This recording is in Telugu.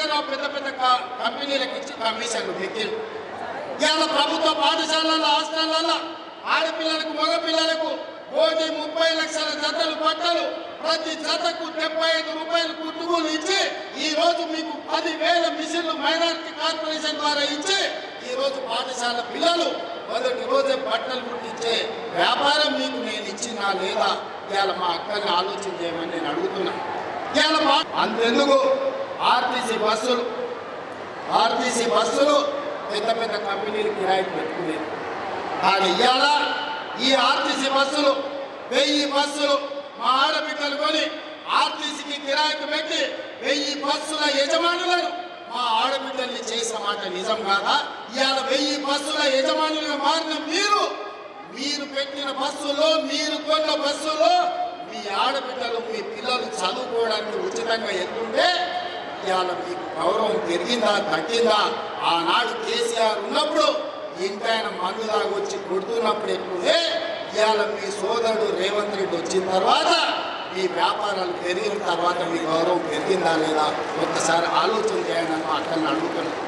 పెద్ద పెద్ద కంపెనీలకు ఇచ్చి కమిషన్లు పెట్టిండు ఇవాళ ప్రభుత్వ పాఠశాలల్లో హాస్టళ్ళలో ఆడపిల్లలకు మగపిల్లలకు కోటి ముప్పై లక్షల జతలు బట్టలు ప్రతి జతకు డెబ్బై ఐదు రూపాయలు కుట్టుకులు ఇచ్చి ఈ రోజు మీకు పదివేల మిషన్లు మైనారిటీ కార్పొరేషన్ ద్వారా ఇచ్చి ఈ రోజు పాఠశాల పిల్లలు మొదటి రోజే బట్టలు కుట్టించే వ్యాపారం మీకు నేను ఇచ్చినా లేదా? ఇవాళ మా అక్కని ఆలోచన చేయమని నేను అడుగుతున్నా. ఇవాళ అంతెందుకు? ఆర్టీసీ బస్సులు ఆర్టీసీ బస్సులు పెద్ద పెద్ద కంపెనీలు కిరాయికి పెట్టుకునేది. కానీ ఇవాళ ఈ ఆర్టీసీ బస్సులు వెయ్యి బస్సులు మా ఆడబిడ్డలు కొని ఆర్టీసీకి కిరాయికి పెట్టి వెయ్యి బస్సుల యజమానులను మా ఆడబిడ్డల్ని చేసిన మాట నిజం కాదా? ఇవాళ వెయ్యి బస్సుల యజమానులుగా మారిన మీరు మీరు పెట్టిన బస్సులో మీరు కొన్న బస్సులో మీ ఆడబిడ్డలు మీ పిల్లలు చదువుకోవడానికి ఉచితంగా ఎత్తుంటే ఇవాళ మీకు గౌరవం పెరిగిందా తగ్గిందా? ఆనాడు కేసీఆర్ ఉన్నప్పుడు ఇంటాయన మందు వచ్చి కొడుతున్నప్పుడు ఎట్లుందే ఇవాళ మీ సోదరుడు రేవంత్ రెడ్డి వచ్చిన తర్వాత మీ వ్యాపారాలు పెరిగిన తర్వాత మీ గౌరవం పెరిగిందా లేదా? ఒక్కసారి ఆలోచన చేయండి అక్కడ అడుగుతున్నాను.